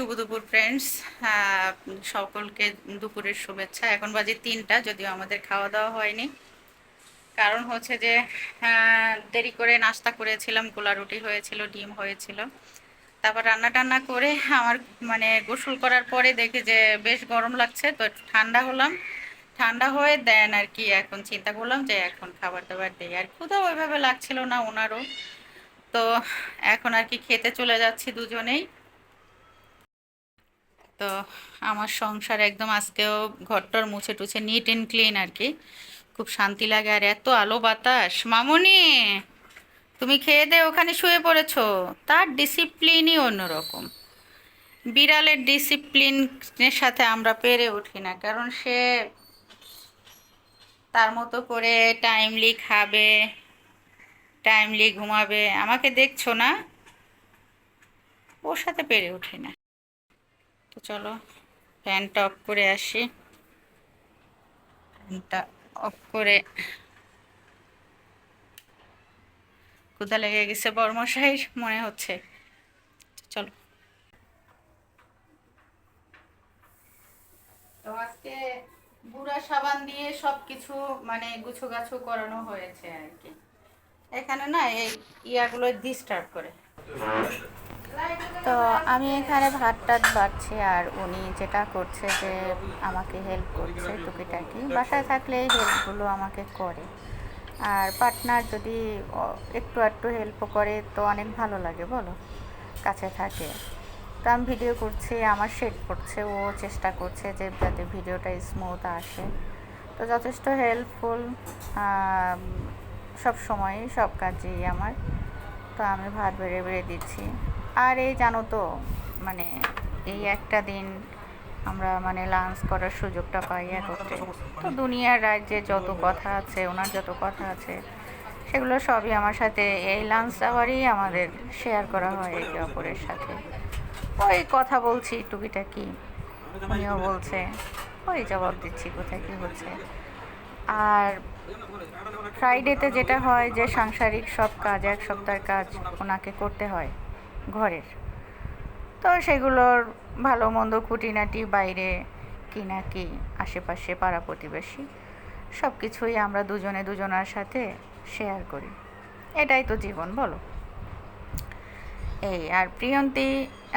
শুভ দুপুর ফ্রেন্ডস সকলকে দুপুরের শুভেচ্ছা। এখন বাজে তিনটা, যদিও আমাদের খাওয়া দাওয়া হয়নি। কারণ হচ্ছে যে দেরি করে নাস্তা করেছিলাম, গোলা রুটি হয়েছিল, ডিম হয়েছিল। তারপর রান্না টান্না করে আমার মানে গোসল করার পরে দেখি যে, বেশ গরম লাগছে, তো ঠান্ডা হলাম। ঠান্ডা হয়ে দেন আর কি, এখন চিন্তা করলাম যে, এখন খাবার দাবার দেই। আর ক্ষুধা ওইভাবে লাগছিল না ওনারও। তো এখন আর কি খেতে চলে যাচ্ছি দুজনেই। তো আমার সংসার একদম আজকেও ঘরটর মুছে টুছে নিট অ্যান্ড ক্লিন আর কি। খুব শান্তি লাগে আর এত আলো বাতাস। মামনি, তুমি খেয়ে দে, ওখানে শুয়ে পড়েছো। তার ডিসিপ্লিনই অন্যরকম। বিড়ালের ডিসিপ্লিনের সাথে আমরা পেরে উঠি না, কারণ সে তার মতো করে টাইমলি খাবে টাইমলি ঘুমাবে। আমাকে দেখছ না? ওর সাথে পেরে উঠি না। চলো ফ্যানটা অফ করে আসি। ফ্যানটা অফ করে কোথা লেগে গেছে বর্মশাইর, মনে হচ্ছে। চলো। তো আজকে বুড়া সাবান দিয়ে সব কিছু মানে গুছো গাছো করানো হয়েছে আর কি। এখানে না এই ইয়াগুলো ডিস্টার্ব করে। তো আমি এখানে ভাত টাত বাড়ছি আর উনি যেটা করছে যে আমাকে হেল্প করছে টুকিটাকি। বাসায় থাকলে এই হেল্পগুলো আমাকে করে। আর পার্টনার যদি একটু একটু হেল্পও করে তো অনেক ভালো লাগে, বলো? কাছে থাকে। তো আমি ভিডিও করছি, আমার শেড করছে, ও চেষ্টা করছে যে যাতে ভিডিওটা স্মুথ আসে। তো যথেষ্ট হেল্পফুল সব সময় সব কাজেই আমার। তো আমি ভাত বেড়ে বেড়ে দিচ্ছি। আর এই জানো তো মানে এই একটা দিন আমরা মানে লাঞ্চ করার সুযোগটা পাই একত্রে। তো দুনিয়ার রাজ্যে যত কথা আছে, ওনার যত কথা আছে, সেগুলো সবই আমার সাথে এই লাঞ্চ আওয়ারই আমাদের শেয়ার করা হয় একে অপরের সাথে। ওই কথা বলছি, টুকিটাকি। উনিও বলছে, ওই জবাব দিচ্ছি, কোথায় কী হচ্ছে? আর ফ্রাইডেতে যেটা হয় যে সাংসারিক সব কাজ, এক সপ্তাহের কাজ ওনাকে করতে হয়। ঘরের। তো সেগুলোর ভালো মন্দ খুঁটিনাটি বাইরে কি না কি, আশেপাশে পাড়া প্রতিবেশী সব কিছুই আমরা দুজনে দুজনার সাথে শেয়ার করি। এটাই তো জীবন, বলো? এই, আর প্রিয়ন্তী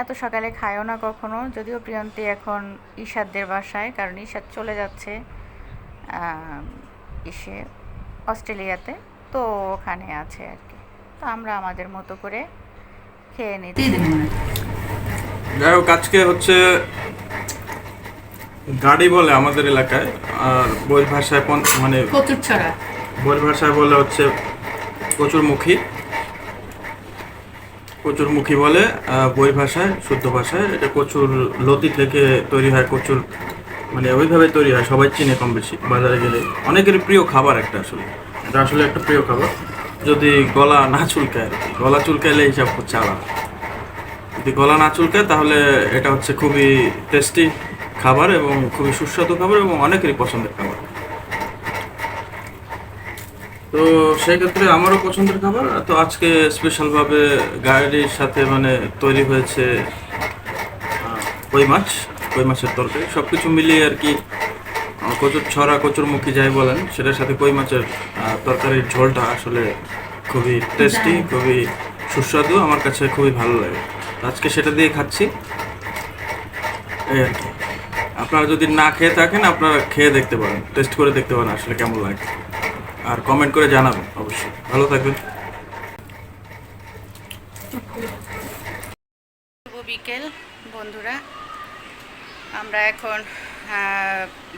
এত সকালে খায়ও না কখনো, যদিও প্রিয়ন্তী এখন ঈশাদদের বাসায়, কারণ ঈশাদ চলে যাচ্ছে ইসে অস্ট্রেলিয়াতে, তো ওখানে আছে আর কি। তো আমরা আমাদের মতো করে খেয়ে নিচ্ছি যাই হোক আজকে হচ্ছে গাড়ি বলে আমাদের এলাকায় আর বই ভাষায় মানে কচুর ছড়া। বই ভাষায় বলে হচ্ছে প্রচুর মুখী কচুরমুখী কচুরমুখী বলে বই ভাষায় শুদ্ধ ভাষায়। এটা কচুর লতি থেকে তৈরি হয় কচুর মানে ওইভাবে তৈরি হয় সবাই চিনে কম বেশি বাজারে গেলে। অনেকেরই প্রিয় খাবার একটা আসলে। এটা আসলে একটা প্রিয় খাবার। যদি গলা না চুলকায়, গলা চুলকাইলে হিসাব হচ্ছে আলাদা। যদি গলা না চুলকায়, তাহলে এটা হচ্ছে খুবই টেস্টি খাবার এবং খুবই সুস্বাদু খাবার এবং অনেকেরই পছন্দের খাবার। তো সেই ক্ষেত্রে আমারও পছন্দের খাবার। তো আজকে স্পেশালভাবে গাড়ির সাথে মানে তৈরি হয়েছে কই মাছ, কই মাছের তরকারি সব কিছু মিলিয়ে আর কি কচুর ছড়া কচুর মুখী যাই বলেন সেটার সাথে কই মাছের তরকারির ঝোলটা আসলে খুবই টেস্টি খুবই সুস্বাদু আমার কাছে খুবই ভালো লাগে। আজকে সেটা দিয়ে খাচ্ছি। এই আর কি। আপনারা যদি না খেয়ে থাকেন আপনারা খেয়ে দেখতে পারেন টেস্ট করে দেখতে পারেন আসলে কেমন লাগে। আর কমেন্ট করে জানাবেন অবশ্যই। ভালো থাকবেন। বিকেল বন্ধুরা। আমরা এখন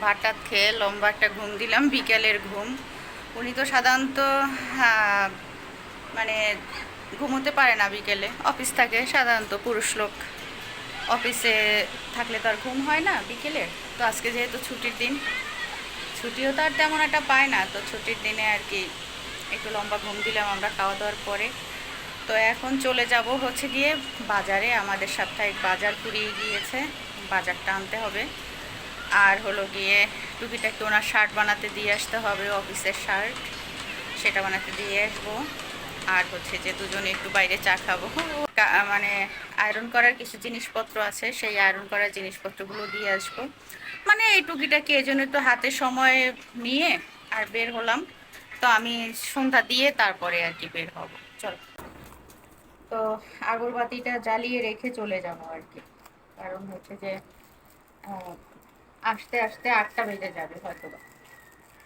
ভাত টাত খেয়ে লম্বা একটা ঘুম দিলাম বিকেলের ঘুম। উনি তো সাধারণত আহ, মানে ঘুমোতে পারে না বিকেলে। অফিস থাকে সাধারণত পুরুষ লোক। অফিসে থাকলে তো আর ঘুম হয় না বিকেলে। তো আজকে যেহেতু ছুটির দিন ছুটিও তো আর তেমন একটা পায় না। তো ছুটির দিনে আর কি একটু লম্বা ঘুম দিলাম আমরা খাওয়া দাওয়ার পরে। তো এখন চলে যাব হচ্ছে গিয়ে বাজারে। আমাদের সাপ্তাহিক বাজার পুড়িয়ে গিয়েছে। বাজারটা আনতে হবে। আর হলো গিয়ে টুকিটাকে ওনার শার্ট বানাতে দিয়ে আসতে হবে অফিসের শার্ট সেটা বানাতে দিয়ে আসব। আর হচ্ছে যে দুজনে একটু বাইরে চা খাব। মানে আয়রন করার কিছু জিনিসপত্র আছে, সেই আয়রন করার জিনিসপত্রগুলো দিয়ে আসব। মানে এই টুকিটাকি এই জন্য একটু হাতে সময় নিয়ে আর বের হলাম। তো আমি সন্ধ্যা দিয়ে তারপরে আর কি বের হব। চলো। তো আগরবাতিটা জ্বালিয়ে রেখে চলে যাব আর কি। কারণ হচ্ছে যে আসতে আসতে আটটা বেজে যাবে হয়তো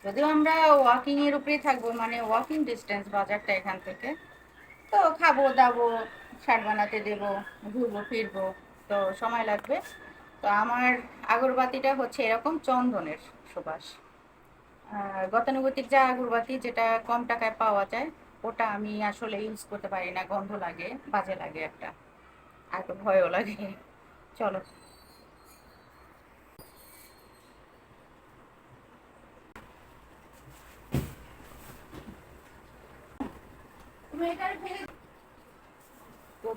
যদিও আমরা ওয়াকিং এর উপরেই থাকব মানে ওয়াকিং ডিস্টেন্স বাজারটা এখান থেকে। তো খাব, দাবো, শাক বানাতে দেবো, ঘুরবো, ফিরবো, তো সময় লাগবে। তো আমার আগরবাতিটা হচ্ছে এরকম চন্দনের সুবাস। গতানুগতিক যা আগরবাতি যেটা কম টাকায় পাওয়া যায়, ওটা আমি আসলে ইউজ করতে পারি না, গন্ধ লাগে, বাজে লাগে একটা। আর ভয়ও লাগে। চলো।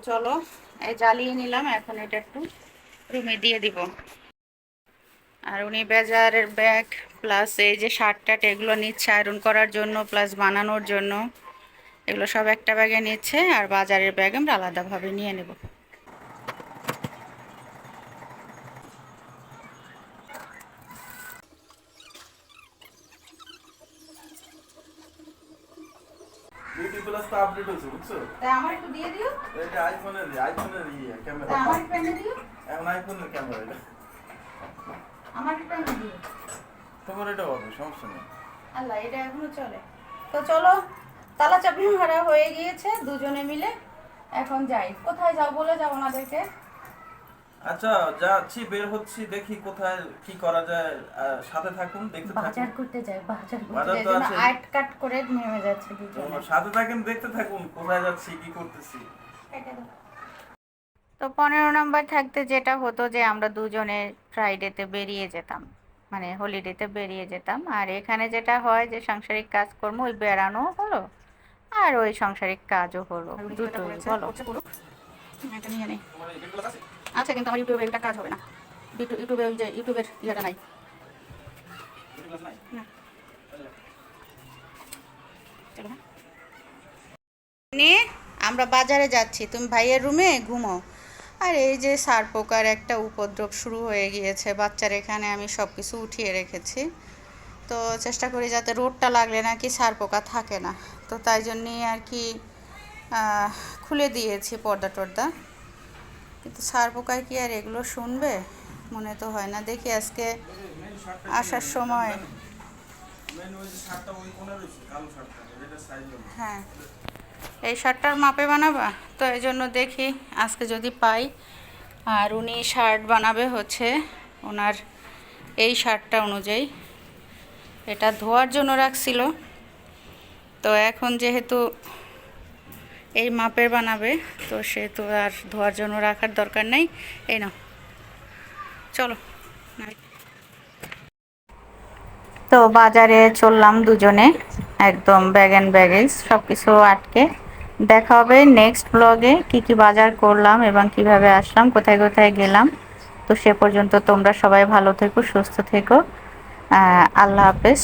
চলো। এই জ্বালিয়ে নিলাম, এখন এটা একটু রুমে দিয়ে দিব। আর উনি বেজারের ব্যাগ প্লাস এই যে শার্ট টাট এগুলো নিচ্ছে আয়রন করার জন্য প্লাস বানানোর জন্য। এগুলো সব একটা ব্যাগে নিচ্ছে, আর বাজারের ব্যাগ আমরা আলাদাভাবে নিয়ে নেব বিউটি প্লাস তো আপডেট হয়েছে বুঝছ? তা আমার একটু দিয়ে দিও। এটা আইফোনের আইফোনের ইয়ে তা ক্যামেরা আমার দিও। এখন আইফোনের ক্যামেরা এটা। আমার দিও তোমার এটা হবে সমস্যা নেই। আল্লাহ এটা এখনও চলে। তো চলো তালা চাবি ভাড়া হয়ে গিয়েছে দুজনে মিলে। এখন যাই। কোথায় যাও বলে যাও ওনাদেরকে আচ্ছা যাচ্ছি বের হচ্ছি দেখি কোথায় কি করা যায় সাথে থাকুন দেখতে থাকুন। বাজার করতে যাই বাজার করতে যাই তো আট কাট করে নেমে যাচ্ছে দুজনে। সাথে থাকেন দেখতে থাকুন কোথায় যাচ্ছি কি করতেছি। তো। পনেরো নম্বর থাকতে যেটা হতো যে আমরা দুজনে ফ্রাইডেতে বেরিয়ে যেতাম মানে হলিডেতে বেরিয়ে যেতাম। আর এখানে যেটা হয় যে সাংসারিক কাজকর্ম ওই বেড়ানো হলো আর ওই সাংসারিক কাজও হলো। দুটোই বলো। এটা নিয়ে নেই আচ্ছা কিন্তু আমার ইউটিউবে এটা কাজ হবে না। ইউটিউবে ওই যে ইউটিউবের ইয়েটা নাই। আমরা বাজারে যাচ্ছি। তুমি ভাইয়ের রুমে ঘুমাও। আর এই যে সার পোকার একটা উপদ্রব শুরু হয়ে গিয়েছে। বাচ্চার এখানে আমি সব কিছু উঠিয়ে রেখেছি। তো চেষ্টা করি যাতে রোডটা লাগলে নাকি সার পোকা থাকে না। তো তাই জন্যই আর কি খুলে দিয়েছি পর্দা টর্দা কিন্তু সার পোকায় কি আর এগুলো শুনবে? মনে তো হয় না। দেখি আজকে আসার সময়। হ্যাঁ। এই শার্টটার মাপে বানাবা? তো এই জন্য দেখি আজকে যদি পাই। আর উনি শার্ট বানাবে হচ্ছে ওনার এই শার্টটা অনুযায়ী। এটা ধোয়ার জন্য রাখছিল। তো এখন যেহেতু এই মাপের বানাবে। তো সে তো আর ধোয়ার জন্য রাখার দরকার নেই। এই নাও। চলো তো বাজারে চললাম দুজনে, একদম ব্যাগ অ্যান্ড ব্যাগেজ সব কিছু আটকে। দেখা হবে নেক্সট ব্লগে, কি কি বাজার করলাম এবং কীভাবে আসলাম, কোথায় কোথায় গেলাম। তো সে পর্যন্ত তোমরা সবাই ভালো থেকো, সুস্থ থেকো। আল্লাহ হাফেজ।